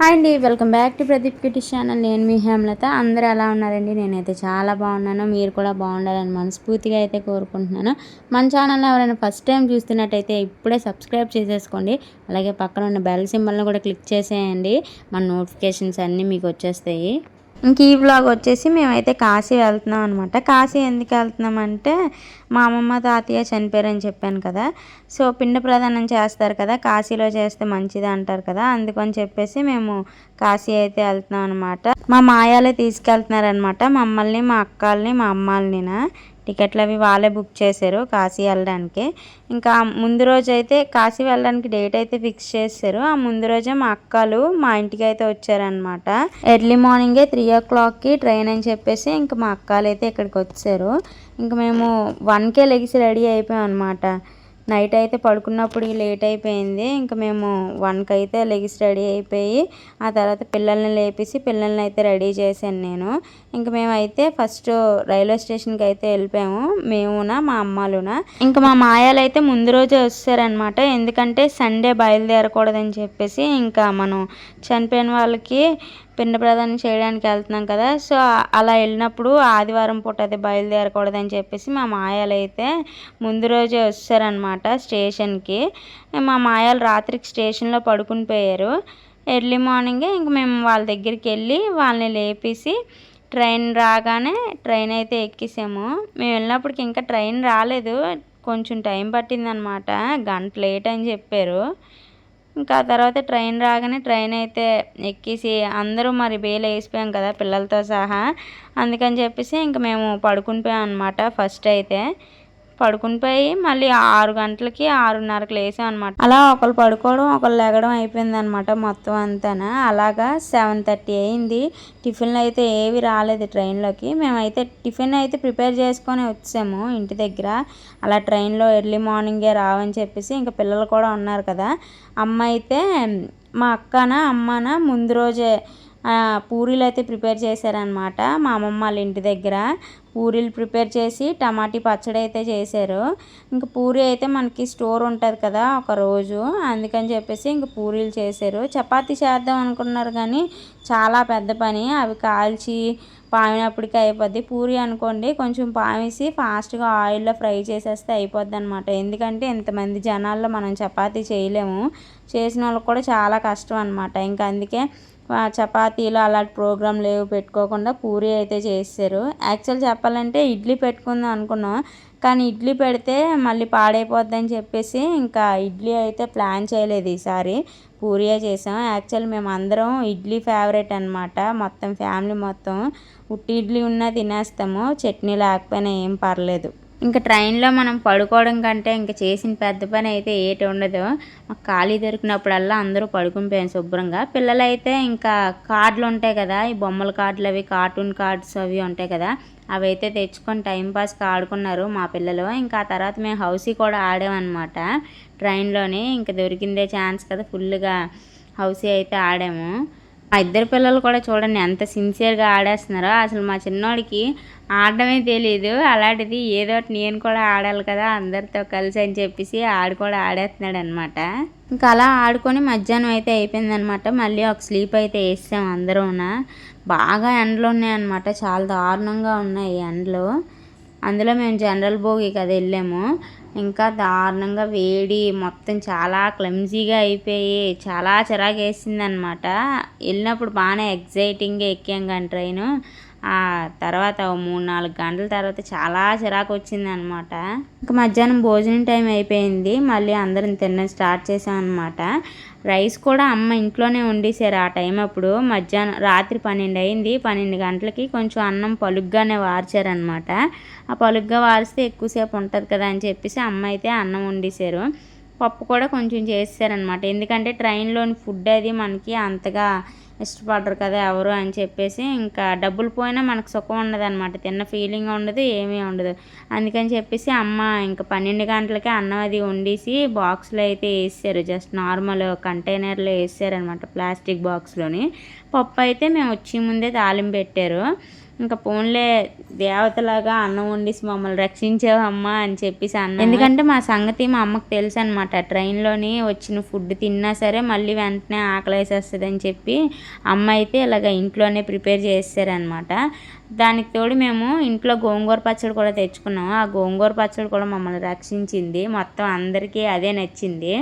Hi అండి welcome back to Pradeep Kiti channel. నేను మీ హేమలత. అందరూ ఎలా ఉన్నారండి? నేనైతే చాలా బాగున్నాను. మీరు కూడా బాగుండాలని మనస్ఫూర్తిగా అయితే కోరుకుంటున్నాను. మన ఛానల్ ఎవరైనా ఫస్ట్ టైం చూస్తున్నట్టయితే ఇప్పుడే సబ్స్క్రైబ్ చేసేసుకోండి. అలాగే పక్కన ఉన్న బెల్ సింబల్ని కూడా క్లిక్ చేసేయండి. మన నోటిఫికేషన్స్ అన్నీ మీకు వచ్చేస్తాయి. ఇంక ఈ వ్లాగ్ వచ్చేసి మేమైతే కాశీ వెళ్తున్నాం అనమాట కాశీ ఎందుకు వెళ్తున్నామంటే మా అమ్మమ్మ తాతయ్య చనిపోయారని చెప్పాను కదా. సో పిండ ప్రదానం చేస్తారు కదా కాశీలో చేస్తే మంచిది అంటారు కదా. అందుకని చెప్పేసి మేము కాశీ అయితే వెళ్తున్నాం అనమాట మా మాయాలే తీసుకెళ్తున్నారనమాట మమ్మల్ని మా అక్కల్ని మా అమ్మాలని టికెట్లు అవి వాళ్ళే బుక్ చేశారు కాశీ వెళ్ళడానికి. ఇంకా ముందు రోజు అయితే కాశీ వెళ్ళడానికి డేట్ అయితే ఫిక్స్ చేశారు. ఆ ముందు రోజే మా అక్కలు మా ఇంటికి అయితే వచ్చారనమాట ఎర్లీ మార్నింగే త్రీ ఓ క్లాక్కి ట్రైన్ అని చెప్పేసి ఇంకా మా అక్కలు అయితే ఇక్కడికి వచ్చారు. ఇంకా మేము వన్కే లెగిసి రెడీ అయిపోయాం అనమాట నైట్ అయితే పడుకున్నప్పుడు లేట్ అయిపోయింది. ఇంకా మేము వన్కి అయితే లెగిసి రెడీ అయిపోయి ఆ తర్వాత పిల్లల్ని లేపేసి పిల్లల్ని అయితే రెడీ చేశాను నేను. ఇంకా మేమైతే ఫస్ట్ రైల్వే స్టేషన్కి అయితే వెళ్ళిపోయాము మేమునా మా అమ్మాలునా. ఇంకా మా మాయాలు అయితే ముందు రోజే వస్తారనమాట ఎందుకంటే సండే బయలుదేరకూడదని చెప్పేసి ఇంకా మనం చనిపోయిన వాళ్ళకి పిండ ప్రదానం చేయడానికి వెళ్తున్నాం కదా. సో అలా వెళ్ళినప్పుడు ఆదివారం పూట అది బయలుదేరకూడదని చెప్పేసి మా మాయాలు అయితే ముందు రోజే వస్తారనమాట స్టేషన్కి. మా మాయాలు రాత్రికి స్టేషన్లో పడుకుని పోయారు. ఎర్లీ మార్నింగే ఇంక మేము వాళ్ళ దగ్గరికి వెళ్ళి వాళ్ళని లేపేసి ట్రైన్ రాగానే ట్రైన్ అయితే ఎక్కేసాము. మేము వెళ్ళినప్పటికి ఇంకా ట్రైన్ రాలేదు. కొంచెం టైం పట్టిందనమాట గంట లేట్ అని చెప్పారు. ఇంకా తర్వాత ట్రైన్ రాగానే ట్రైన్ అయితే ఎక్కేసి అందరూ మరి బేలు వేసిపోయాం కదా పిల్లలతో సహా. అందుకని చెప్పేసి ఇంక మేము పడుకునిపోయాం అనమాట ఫస్ట్ అయితే. పడుకుని పోయి మళ్ళీ ఆరు గంటలకి ఆరున్నరకు లేసాం అనమాట అలా ఒకళ్ళు పడుకోవడం ఒకళ్ళు లెగడం అయిపోయింది అనమాట మొత్తం అంతా అలాగా సెవెన్ థర్టీ అయింది. టిఫిన్లు అయితే ఏవి రాలేదు ట్రైన్లోకి. మేమైతే టిఫిన్ అయితే ప్రిపేర్ చేసుకొని వచ్చాము ఇంటి దగ్గర. అలా ట్రైన్లో ఎర్లీ మార్నింగే రావని చెప్పేసి ఇంకా పిల్లలు కూడా ఉన్నారు కదా. అమ్మ అయితే మా అక్కన అమ్మన ముందు రోజే పూరీలు అయితే ప్రిపేర్ చేశారనమాట మా అమ్మమ్మ వాళ్ళ ఇంటి దగ్గర పూరీలు ప్రిపేర్ చేసి టమాటీ పచ్చడి అయితే చేశారు. ఇంకా పూరీ అయితే మనకి స్టోర్ ఉంటుంది కదా ఒక రోజు. అందుకని చెప్పేసి ఇంక పూరీలు చేశారు. చపాతీ చేద్దాం అనుకున్నారు కానీ చాలా పెద్ద పని. అవి కాల్చి పామినప్పటికీ అయిపోద్ది. పూరి అనుకోండి కొంచెం పామేసి ఫాస్ట్గా ఆయిల్లో ఫ్రై చేసేస్తే అయిపోద్ది అనమాట ఎందుకంటే ఇంతమంది జనాల్లో మనం చపాతీ చేయలేము. చేసిన వాళ్ళకి కూడా చాలా కష్టం అనమాట ఇంకా అందుకే చపాతీలు అలాంటి ప్రోగ్రాం లేవు పెట్టుకోకుండా పూరి అయితే చేస్తారు యాక్చువల్ చెప్పాలంటే ఇడ్లీ పెట్టుకుందాం అనుకున్నాం కానీ ఇడ్లీ పెడితే మళ్ళీ పాడైపోద్దని చెప్పేసి ఇంకా ఇడ్లీ అయితే ప్లాన్ చేయలేదు ఈసారి. పూరియే చేసాం. యాక్చువల్ మేము అందరం ఇడ్లీ ఫేవరెట్ అనమాట మొత్తం ఫ్యామిలీ మొత్తం. ఉట్టి ఇడ్లీ ఉన్నా తినేస్తాము చట్నీ లేకపోయినా ఏం పర్లేదు. ఇంకా ట్రైన్లో మనం పడుకోవడం కంటే ఇంకా చేసిన పెద్ద పని అయితే ఏటి ఉండదు. మాకు ఖాళీ దొరికినప్పుడల్లా అందరూ పడుకునిపోయాను శుభ్రంగా. పిల్లలైతే ఇంకా కార్డులు ఉంటాయి కదా ఈ బొమ్మల కార్డులు అవి కార్టూన్ కార్డ్స్ అవి ఉంటాయి కదా అవి అయితే తెచ్చుకొని టైంపాస్కి ఆడుకున్నారు మా పిల్లలు. ఇంకా ఆ తర్వాత మేము హౌసీ కూడా ఆడామన్నమాట. ట్రైన్లోనే ఇంకా దొరికిందే ఛాన్స్ కదా ఫుల్గా హౌసీ అయితే ఆడాము. మా ఇద్దరు పిల్లలు కూడా చూడండి ఎంత సిన్సియర్గా ఆడేస్తున్నారో. అసలు మా చిన్నోడికి ఆడడమే తెలియదు అలాంటిది ఏదో నేను కూడా ఆడాలి కదా అందరితో కలిసి అని చెప్పేసి ఆడు కూడా ఆడేస్తున్నాడు అనమాట ఇంకా అలా ఆడుకొని మధ్యాహ్నం అయితే అయిపోయిందనమాట. మళ్ళీ ఒక స్లీప్ అయితే వేసాం అందరూన. బాగా ఎండలు ఉన్నాయన్నమాట. చాలా దారుణంగా ఉన్నాయి ఎండలు. అందులో మేము జనరల్ భోగి కదా వెళ్ళాము. ఇంకా దారుణంగా వేడి మొత్తం చాలా క్లమ్జీగా అయిపోయి చాలా చిరాకు వేసింది అనమాట వెళ్ళినప్పుడు బాగానే ఎగ్జైటింగ్గా ఎక్కాం కానీ ట్రైను. తర్వాత మూడు నాలుగు గంటల తర్వాత చాలా చిరాకు వచ్చింది అనమాట ఇంకా మధ్యాహ్నం భోజనం టైం అయిపోయింది. మళ్ళీ అందరం తినడం స్టార్ట్ చేసాం రైస్ కూడా అమ్మ ఇంట్లోనే వండేసారు ఆ టైం అప్పుడు. మధ్యాహ్నం రాత్రి పన్నెండు అయింది. పన్నెండు గంటలకి కొంచెం అన్నం పలుగ్గానే వార్చారనమాట. ఆ పలుగ్గా వారిస్తే ఎక్కువసేపు ఉంటుంది కదా అని చెప్పేసి అమ్మ అయితే అన్నం వండేసారు పప్పు కూడా కొంచెం చేసారనమాట ఎందుకంటే ట్రైన్లోని ఫుడ్ అది మనకి అంతగా ఇష్టపడరు కదా ఎవరు అని చెప్పేసి ఇంకా డబ్బులు పోయినా మనకు సుఖం ఉండదు అనమాట తిన్న ఫీలింగ్ ఉండదు ఏమీ ఉండదు. అందుకని చెప్పేసి అమ్మ ఇంకా పన్నెండు గంటలకే అన్నం అది వండేసి బాక్స్లో అయితే వేసారు. జస్ట్ నార్మల్ కంటైనర్లో వేసారనమాట ప్లాస్టిక్ బాక్స్లోని పప్పు అయితే మేము వచ్చే ముందే తాలింపు పెట్టారు. ఇంకా పోన్లే దేవతలాగా అన్నం వండిసి మమ్మల్ని రక్షించావమ్మా అని చెప్పేసి అన్న ఎందుకంటే మా సంగతి మా అమ్మకు తెలుసు అనమాట ట్రైన్లోని వచ్చిన ఫుడ్ తిన్నా సరే మళ్ళీ వెంటనే ఆకలేసేస్తుంది అని చెప్పి అమ్మ అయితే ఇలాగ ఇంట్లోనే ప్రిపేర్ చేస్తారనమాట దానికి తోడు మేము ఇంట్లో గోంగూర పచ్చడి కూడా తెచ్చుకున్నాము. ఆ గోంగూర పచ్చడి కూడా మమ్మల్ని రక్షించింది. మొత్తం అందరికీ అదే నచ్చింది.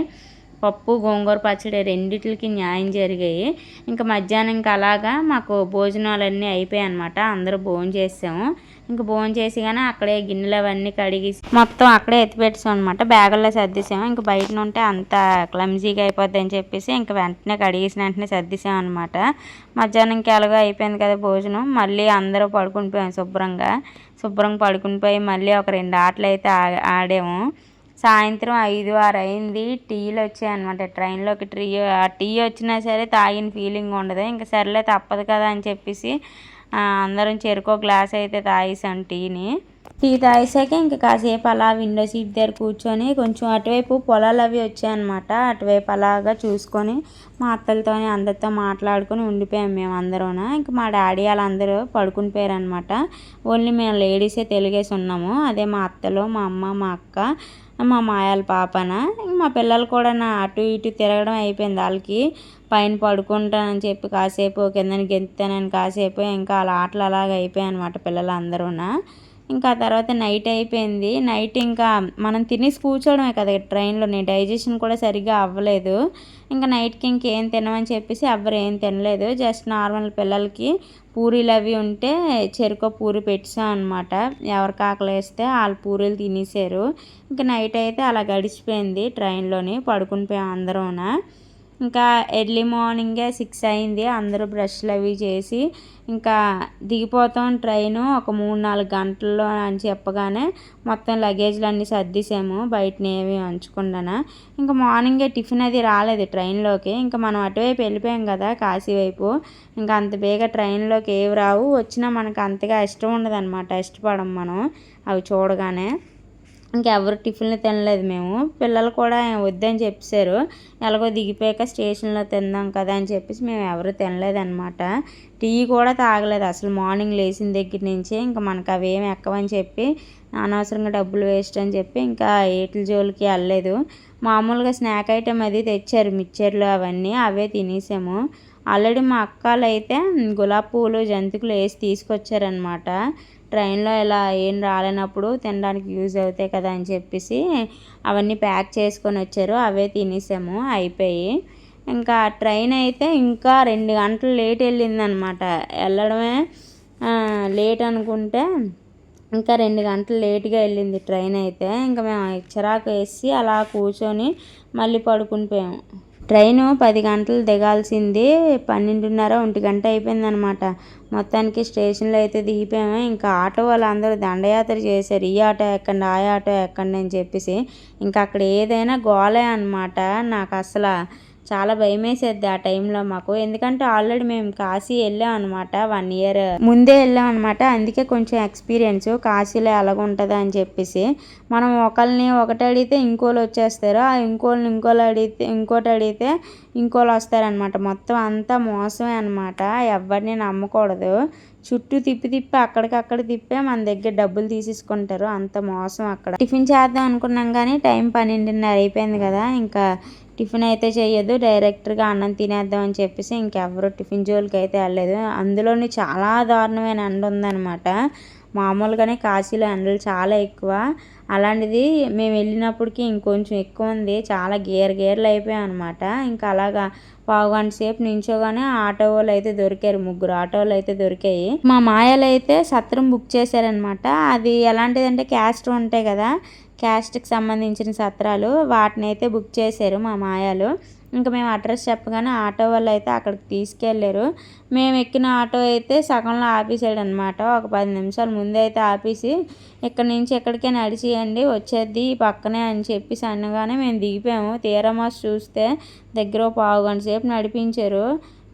పప్పు గోంగూర పచ్చడి రెండిటికి న్యాయం జరిగాయి. ఇంకా మధ్యాహ్నం అలాగా మాకు భోజనాలన్నీ అయిపోయాయి అనమాట అందరూ భోజనం చేసాము. ఇంకా భోజనం చేసి కానీ అక్కడే గిన్నెలు అవన్నీ కడిగి మొత్తం అక్కడే ఎత్తిపెట్టాం అనమాట బ్యాగుల్లో సర్దిసాము. ఇంకా బయట ఉంటే అంత క్లమ్జీగా అయిపోద్ది అని చెప్పేసి ఇంకా వెంటనే కడిగేసిన వెంటనే సర్దిసాం అనమాట మధ్యాహ్నంకి ఎలాగో అయిపోయింది కదా భోజనం. మళ్ళీ అందరూ పడుకుని పోయాం శుభ్రంగా. శుభ్రంగా పడుకుని పోయి మళ్ళీ ఒక రెండు ఆటలు అయితే ఆడాము. సాయంత్రం ఐదు ఆరు అయింది. టీలు వచ్చాయి అనమాట ట్రైన్లోకి టీ ఆ టీ వచ్చినా సరే తాగిన ఫీలింగ్ ఉండదు. ఇంకా సర్లే తప్పదు కదా అని చెప్పేసి అందరం చెరుకో గ్లాస్ అయితే తాగేసాం టీని. టీ తాగేసాక ఇంకా కాసేపు అలా విండో సీట్ దగ్గర కూర్చొని కొంచెం అటువైపు పొలాలు అవి వచ్చాయన్నమాట. అటువైపు అలాగా చూసుకొని మా అత్తలతోనే అందరితో మాట్లాడుకొని ఉండిపోయాం మేము అందరూ ఇంకా మా డాడీ వాళ్ళందరూ పడుకుని పోయారనమాట ఓన్లీ మేము లేడీసే తెలుగేసి ఉన్నాము. అదే మా అత్తలు మా అమ్మ మా అక్క మా మాయాల పాపన. మా పిల్లలు కూడా నా అటు ఇటు తిరగడం అయిపోయింది. వాళ్ళకి పైన పడుకుంటానని చెప్పి కాసేపు కిందని గెంతానని కాసేపు ఇంకా అలా ఆటలు అలాగ అయిపోయాయి అనమాట పిల్లలు ఇంకా తర్వాత నైట్ అయిపోయింది. నైట్ ఇంకా మనం తినేసి కూర్చోవడమే కదా ట్రైన్లోనే డైజెషన్ కూడా సరిగ్గా అవ్వలేదు. ఇంకా నైట్కి ఇంకేం తినమని చెప్పేసి ఎవ్వరు ఏం తినలేదు. జస్ట్ నార్మల్ పిల్లలకి పూరీలు అవి ఉంటే చెరుకు పూరి పెట్టాం అనమాట ఎవరికి ఆకలి వేస్తే వాళ్ళు పూరీలు తినేసారు. ఇంకా నైట్ అయితే అలా గడిచిపోయింది ట్రైన్లోని. పడుకుని పోయాం అందరూన. ఇంకా ఎర్లీ మార్నింగే సిక్స్ అయింది. అందరూ బ్రష్లు అవి చేసి ఇంకా దిగిపోతాం ట్రైను ఒక మూడు నాలుగు గంటల్లో అని చెప్పగానే మొత్తం లగేజ్లు అన్నీ సర్దిసాము. బయటని ఏమి ఉంచకుండా ఇంకా మార్నింగే టిఫిన్ అది రాలేదు ట్రైన్లోకి. ఇంకా మనం అటువైపు వెళ్ళిపోయాం కదా కాశీ వైపు ఇంకా అంత బేగ ట్రైన్లోకి ఏవి రావు. వచ్చినా మనకు అంతగా ఇష్టం ఉండదు అనమాట ఇష్టపడం మనం. అవి చూడగానే. ఇంకెవరు టిఫిన్లు తినలేదు మేము. పిల్లలు కూడా వద్దని చెప్పారు ఎలాగో దిగిపోయాక స్టేషన్లో తిందాం కదా అని చెప్పేసి మేము ఎవరు తినలేదన్నమాట. టీ కూడా తాగలేదు. అసలు మార్నింగ్ లేచిన దగ్గర నుంచి ఇంకా మనకు అవేం ఎక్కవని చెప్పి అనవసరంగా డబ్బులు వేస్ట్ అని చెప్పి ఇంకా ఏట్ల జోలికి వెళ్ళలేదు. మామూలుగా స్నాక్ ఐటెం అది తెచ్చారు మిక్చర్లు అవన్నీ అవే తినేసాము. ఆల్రెడీ మా అక్కలు అయితే గులాబీ పువ్వులు జంతికలు వేసి తీసుకొచ్చారనమాట ట్రైన్లో ఇలా ఏం రాలేనప్పుడు తినడానికి యూజ్ అవుతాయి కదా అని చెప్పేసి అవన్నీ ప్యాక్ చేసుకొని వచ్చారు. అవే తినేసాము. అయిపోయి ఇంకా ట్రైన్ అయితే ఇంకా రెండు గంటలు లేట్ వెళ్ళిందనమాట వెళ్ళడమే లేట్ అనుకుంటే ఇంకా రెండు గంటలు లేట్గా వెళ్ళింది ట్రైన్ అయితే. ఇంకా మేము చిరాకు వేసి అలా కూర్చొని మళ్ళీ పడుకునిపోయాము ట్రైను పది గంటలు దిగాల్సింది. పన్నెండున్నర ఒంటి గంట అయిపోయిందనమాట. మొత్తానికి స్టేషన్లో అయితే దిగిపోయాము. ఇంకా ఆటో వాళ్ళందరూ దండయాత్ర చేశారు. ఈ ఆటో ఎక్కండి ఆ ఆటో ఎక్కండి అని చెప్పేసి. ఇంకా అక్కడ ఏదైనా గోలే అనమాట. నాకు అసలు చాలా భయం వేసేది ఆ టైంలో మాకు. ఎందుకంటే ఆల్రెడీ మేము కాశీ వెళ్ళాం అనమాట వన్ ఇయర్ ముందే వెళ్ళాం అనమాట అందుకే కొంచెం ఎక్స్పీరియన్స్ కాశీలో ఎలాగుంటుంది అని చెప్పేసి. మనం ఒకరిని ఒకటి అడిగితే ఇంకోళ్ళు వచ్చేస్తారు. ఆ ఇంకోళ్ళని ఇంకోళ్ళు అడిగితే ఇంకోటి అడిగితే ఇంకోళ్ళు వస్తారనమాట మొత్తం అంతా మోసమే అనమాట ఎవరిని నమ్మకూడదు. చుట్టూ తిప్పి తిప్పి అక్కడికక్కడ తిప్పే మన దగ్గర డబ్బులు తీసేసుకుంటారు. అంత మోసం అక్కడ. టిఫిన్ చేద్దాం అనుకున్నాం కానీ టైం పన్నెండున్నర అయిపోయింది కదా. ఇంకా టిఫిన్ అయితే చేయదు డైరెక్ట్గా అన్నం తినేద్దాం అని చెప్పేసి ఇంకెవరు టిఫిన్ జోలికి అయితే వెళ్ళలేదు. అందులోని చాలా దారుణమైన ఎండ ఉందన్నమాట. మామూలుగానే కాశీలో ఎండలు చాలా ఎక్కువ. అలాంటిది మేము వెళ్ళినప్పటికీ ఇంకొంచెం ఎక్కువ ఉంది. చాలా గేర్ గేర్లు అయిపోయాయి అనమాట ఇంకా అలాగా పావు గంట సేపు నించోగానే ఆటో వాళ్ళు అయితే దొరికారు. ముగ్గురు ఆటోలు అయితే దొరికాయి. మా మాయలు అయితే సత్రం బుక్ చేశారనమాట అది ఎలాంటిదంటే క్యాస్ట్ ఉంటాయి కదా క్యాస్ట్కి సంబంధించిన సత్రాలు వాటిని అయితే బుక్ చేశారు మా మాయాలు. ఇంకా మేము అడ్రస్ చెప్పగానే ఆటో వాళ్ళు అయితే అక్కడికి తీసుకెళ్ళారు. మేము ఎక్కిన ఆటో అయితే సగంలో ఆపేసాడు అనమాట ఒక పది నిమిషాలు ముందే అయితే ఆపేసి ఇక్కడ నుంచి ఎక్కడికే నడిచేయండి వచ్చేది పక్కనే అని చెప్పేసి అనగానే మేము దిగిపోయాము. తీరమాస్ చూస్తే దగ్గర పావు గంట సేపు నడిపించారు.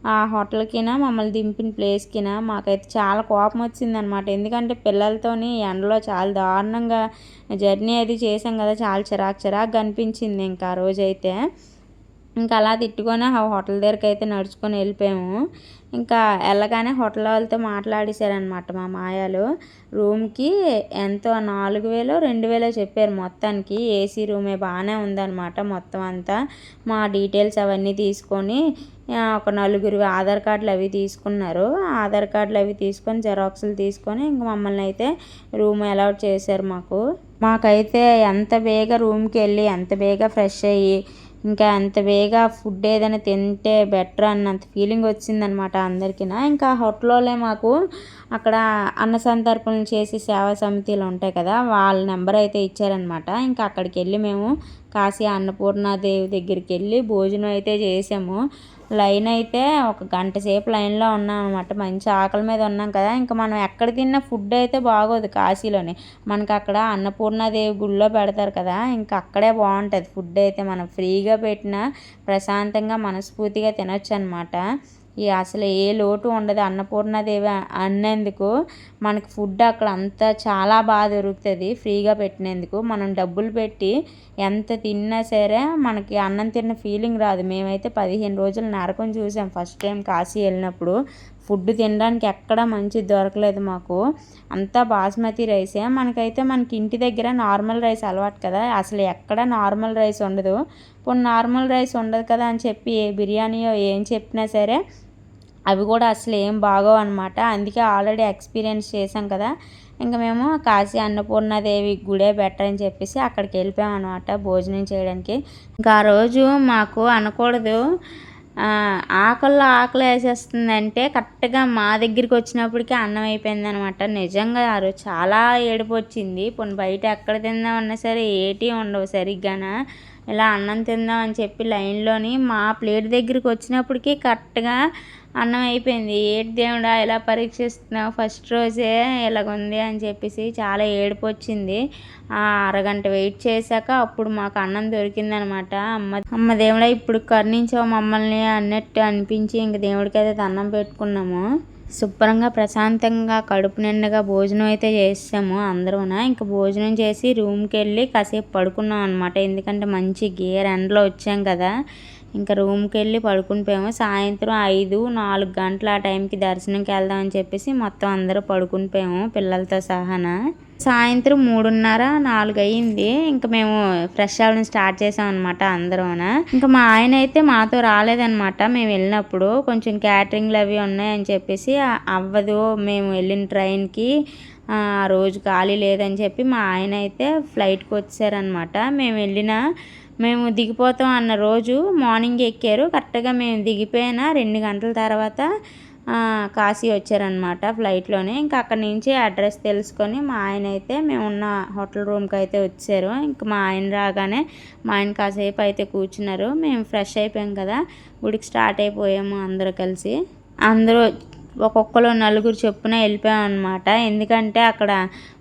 ఆ హోటల్కినా మమ్మల్ని దింపిన ప్లేస్కినా మాకైతే చాలా కోపం వచ్చిందనమాట ఎందుకంటే పిల్లలతోని ఎండలో చాలా దారుణంగా జర్నీ అది చేసాం కదా చాలా చిరాకు చిరాకు అనిపించింది ఇంకా ఆ రోజైతే. ఇంకా అలా తిట్టుకొని ఆ హోటల్ దగ్గరికి అయితే నడుచుకొని వెళ్ళిపోయాము. ఇంకా వెళ్ళగానే హోటల్ వాళ్ళతో మాట్లాడేశారనమాట మా మాయాలు. రూమ్కి ఎంతో నాలుగు వేలో రెండు వేలో చెప్పారు మొత్తానికి. ఏసీ రూమే బాగానే ఉందన్నమాట మొత్తం అంతా. మా డీటెయిల్స్ అవన్నీ తీసుకొని ఒక నలుగురు ఆధార్ కార్డులు అవి తీసుకున్నారు. ఆధార్ కార్డులు అవి తీసుకొని జెరాక్స్లు తీసుకొని ఇంక మమ్మల్ని అయితే రూమ్ అలౌట్ చేశారు మాకు. మాకైతే ఎంత బేగా రూమ్కి వెళ్ళి ఎంత బేగా ఫ్రెష్ అయ్యి ఇంకా అంత వేగా ఫుడ్ ఏదైనా తింటే బెటర్ అన్నంత ఫీలింగ్ వచ్చిందనమాట అందరికీ ఇంకా హోటల్లో మాకు అక్కడ అన్న సంతర్పణలు చేసి సేవా సమితిలు ఉంటాయి కదా వాళ్ళ నెంబర్ అయితే ఇచ్చారనమాట. ఇంకా అక్కడికి వెళ్ళి మేము కాశీ అన్నపూర్ణాదేవి దగ్గరికి వెళ్ళి భోజనం అయితే చేసాము. లైన్ అయితే ఒక గంట సేపు లైన్లో ఉన్నాం అనమాట మంచి ఆకలి మీద ఉన్నాం కదా. ఇంకా మనం ఎక్కడ తిన్న ఫుడ్ అయితే బాగోదు కాశీలోని. మనకి అక్కడ అన్నపూర్ణాదేవి గుళ్ళో పెడతారు కదా. ఇంకా అక్కడే బాగుంటుంది. ఫుడ్ అయితే మనం ఫ్రీగా పెట్టిన ప్రశాంతంగా మనస్ఫూర్తిగా తినొచ్చు అనమాట అసలు ఏ లోటు ఉండదు. అన్నపూర్ణాదేవి అన్నందుకు మనకు ఫుడ్ అక్కడ అంతా చాలా బాగా దొరుకుతుంది ఫ్రీగా పెట్టినందుకు. మనం డబ్బులు పెట్టి ఎంత తిన్నా సరే మనకి అన్నం తిన్న ఫీలింగ్ రాదు. మేమైతే పదిహేను రోజులు నరకం చూసాం. ఫస్ట్ టైం కాశీ వెళ్ళినప్పుడు ఫుడ్ తినడానికి ఎక్కడ మంచి దొరకలేదు మాకు. అంతా బాస్మతి రైసే. మనకైతే మనకి ఇంటి దగ్గర నార్మల్ రైస్ అలవాటు కదా. అసలు ఎక్కడ నార్మల్ రైస్ ఉండదు. ఇప్పుడు నార్మల్ రైస్ ఉండదు కదా అని చెప్పి ఏ బిర్యానీయో ఏం చెప్పినా సరే అవి కూడా అసలు ఏం బాగోవు అనమాట అందుకే ఆల్రెడీ ఎక్స్పీరియన్స్ చేసాం కదా. ఇంకా మేము కాశీ అన్నపూర్ణాదేవి గుడే బెటర్ అని చెప్పేసి అక్కడికి వెళ్ళిపోయాం అనమాట భోజనం చేయడానికి. ఇంకా ఆ రోజు మాకు అనకూడదు. ఆకల్లో ఆకలి వేసేస్తుందంటే కరెక్ట్గా మా దగ్గరికి వచ్చినప్పటికీ అన్నం అయిపోయింది అనమాట నిజంగా ఆ రోజు చాలా ఏడుపు వచ్చింది. పోనీ బయట ఎక్కడ తిందామన్నా సరే ఏటీ ఉండవు సరిగ్గానా? ఇలా అన్నం తిందాం అని చెప్పి లైన్లోని మా ప్లేట్ దగ్గరికి వచ్చినప్పటికీ కరెక్ట్గా అన్నం అయిపోయింది. ఏంటి దేవుడా ఇలా పరీక్షిస్తున్నావు? ఫస్ట్ రోజే ఇలాగుంది అని చెప్పేసి చాలా ఏడుపు వచ్చింది. ఆ అరగంట వెయిట్ చేశాక అప్పుడు మాకు అన్నం దొరికిందనమాట. అమ్మ అమ్మ దేవుడా ఇప్పుడు కరుణించావు మమ్మల్ని అన్నట్టు అనిపించి ఇంక దేవుడికి అయితే అన్నం పెట్టుకున్నాము. శుభ్రంగా ప్రశాంతంగా కడుపు నిండుగా భోజనం అయితే చేసాము అందరూన ఇంకా భోజనం చేసి రూమ్కి వెళ్ళి కాసేపు పడుకున్నాం అనమాట ఎందుకంటే మంచి గేర్ ఎండలో వచ్చాం కదా. ఇంకా రూమ్కి వెళ్ళి పడుకునిపోయాము సాయంత్రం ఐదు నాలుగు గంటల ఆ టైంకి దర్శనంకి వెళ్దామని చెప్పేసి మొత్తం అందరూ పడుకునిపోయాము పిల్లలతో సహాన. సాయంత్రం మూడున్నర నాలుగు అయ్యింది ఇంకా మేము ఫ్రెష్ అవ్వడం స్టార్ట్ చేసాం అనమాట అందరూన ఇంకా మా ఆయన అయితే మాతో రాలేదనమాట మేము వెళ్ళినప్పుడు కొంచెం క్యాటరింగ్లు అవి ఉన్నాయని చెప్పేసి అవ్వదు. మేము వెళ్ళిన ట్రైన్కి ఆ రోజు ఖాళీ లేదని చెప్పి మా ఆయన అయితే ఫ్లైట్కి వచ్చారనమాట మేము వెళ్ళిన మేము దిగిపోతాం అన్న రోజు మార్నింగ్ ఎక్కారు. కరెక్ట్గా మేము దిగిపోయిన రెండు గంటల తర్వాత కాశీ వచ్చారనమాట ఫ్లైట్లోనే ఇంకా అక్కడి నుంచి అడ్రస్ తెలుసుకొని మా ఆయన అయితే మేము ఉన్న హోటల్ రూమ్కి అయితే వచ్చారు. ఇంకా మా ఆయన రాగానే మా ఆయన కాసేపు అయితే కూర్చున్నారు. మేము ఫ్రెష్ అయిపోయాం కదా గుడికి స్టార్ట్ అయిపోయాము అందరూ కలిసి. అందరూ ఒక్కొక్కరు నలుగురు చొప్పున వెళ్ళిపోయాం అనమాట ఎందుకంటే అక్కడ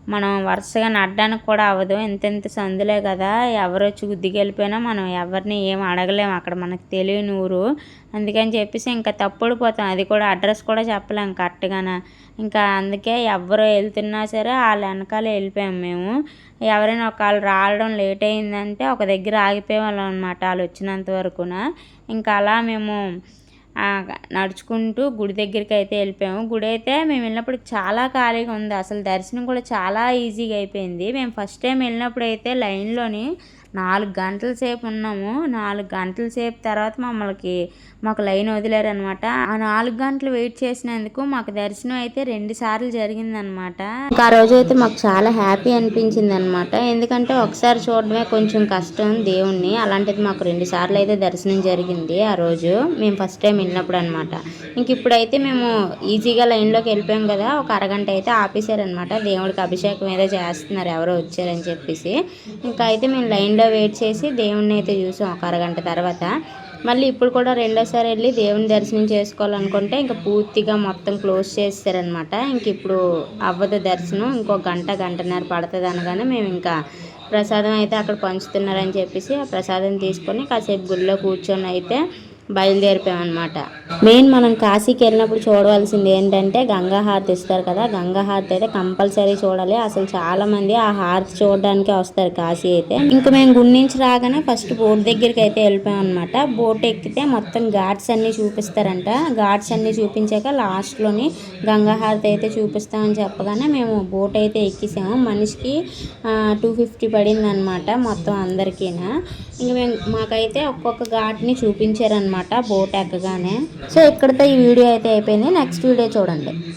మనం వరుసగా నడడానికి కూడా అవ్వదు. ఇంత సందులే కదా. ఎవరు వచ్చి గుద్దికెళ్ళిపోయినా మనం ఎవరిని ఏం అడగలేము అక్కడ మనకు తెలియని ఊరు. అందుకని చెప్పేసి ఇంకా తప్పుడిపోతాం అది కూడా అడ్రస్ కూడా చెప్పలేం కరెక్ట్గానే. ఇంకా అందుకే ఎవరు వెళ్తున్నా సరే వాళ్ళ వెనకాలే వెళ్ళిపోయాం మేము. ఎవరైనా ఒకళ్ళు రావడం లేట్ అయిందంటే ఒక దగ్గర ఆగిపోయేవాళ్ళం అనమాట వాళ్ళు వచ్చినంత వరకున. ఇంకా అలా మేము నడుచుకుంటూ గుడి దగ్గరికి అయితే వెళ్ళిపోయాము. గుడి అయితే మేము వెళ్ళినప్పుడు చాలా ఖాళీగా ఉంది. అసలు దర్శనం కూడా చాలా ఈజీగా అయిపోయింది. మేము ఫస్ట్ టైం వెళ్ళినప్పుడు అయితే లైన్లోని నాలుగు గంటల సేపు ఉన్నాము. నాలుగు గంటల సేపు తర్వాత మమ్మల్కి మాకు లైన్ వదిలేరనమాట. ఆ నాలుగు గంటలు వెయిట్ చేసినందుకు మాకు దర్శనం అయితే రెండు సార్లు జరిగిందనమాట. ఇంకా ఆ రోజు అయితే మాకు చాలా హ్యాపీ అనిపించింది అనమాట ఎందుకంటే ఒకసారి చూడడమే కొంచెం కష్టం దేవుణ్ణి. అలాంటిది మాకు రెండు సార్లు అయితే దర్శనం జరిగింది ఆ రోజు. మేము ఫస్ట్ టైం వెళ్ళినప్పుడు అనమాట ఇంక ఇప్పుడైతే మేము ఈజీగా లైన్లోకి వెళ్ళిపోయాం కదా. ఒక అరగంట అయితే ఆపేశారనమాట. దేవుడికి అభిషేకం ఏదో చేస్తున్నారు ఎవరో వచ్చారని చెప్పేసి. ఇంకా అయితే మేము లైన్లో వెయిట్ చేసి దేవుణ్ణి అయితే చూసాం ఒక అరగంట తర్వాత. మళ్ళీ ఇప్పుడు కూడా రెండోసారి వెళ్ళి దేవుని దర్శనం చేసుకోవాలనుకుంటే ఇంకా పూర్తిగా మొత్తం క్లోజ్ చేస్తారనమాట ఇంక ఇప్పుడు అవ్వదు దర్శనం ఇంకో గంట గంటన్నర పడుతుంది అనగానే మేము ఇంకా ప్రసాదం అయితే అక్కడ పంచుతున్నారని చెప్పేసి ఆ ప్రసాదం తీసుకొని కాసేపు గుడిలో కూర్చొని అయితే బయలుదేరిపోయామన్నమాట. మెయిన్ మనం కాశీకి వెళ్ళినప్పుడు చూడవలసింది ఏంటంటే గంగా హారతి ఇస్తారు కదా గంగా హారతి అయితే కంపల్సరీ చూడాలి. అసలు చాలా మంది ఆ హారతి చూడడానికి వస్తారు కాశీ అయితే. ఇంకా మేము గుడి నుంచి రాగానే ఫస్ట్ బోట్ దగ్గరికి అయితే వెళ్ళిపోయాం అనమాట బోట్ ఎక్కితే మొత్తం ఘాట్స్ అన్ని చూపిస్తారంట. ఘాట్స్ అన్ని చూపించాక లాస్ట్లోని గంగా హారతి అయితే చూపిస్తామని చెప్పగానే మేము బోట్ అయితే ఎక్కిసాము. మనిషికి టూ ఫిఫ్టీ పడింది అనమాట మొత్తం అందరికీనా. ఇంక మేము మాకైతే ఒక్కొక్క ఘాట్ని చూపించారనమాట బోట్ ఎక్కగానే. సో ఇక్కడితో ఈ వీడియో అయితే అయిపోయింది. నెక్స్ట్ వీడియో చూడండి.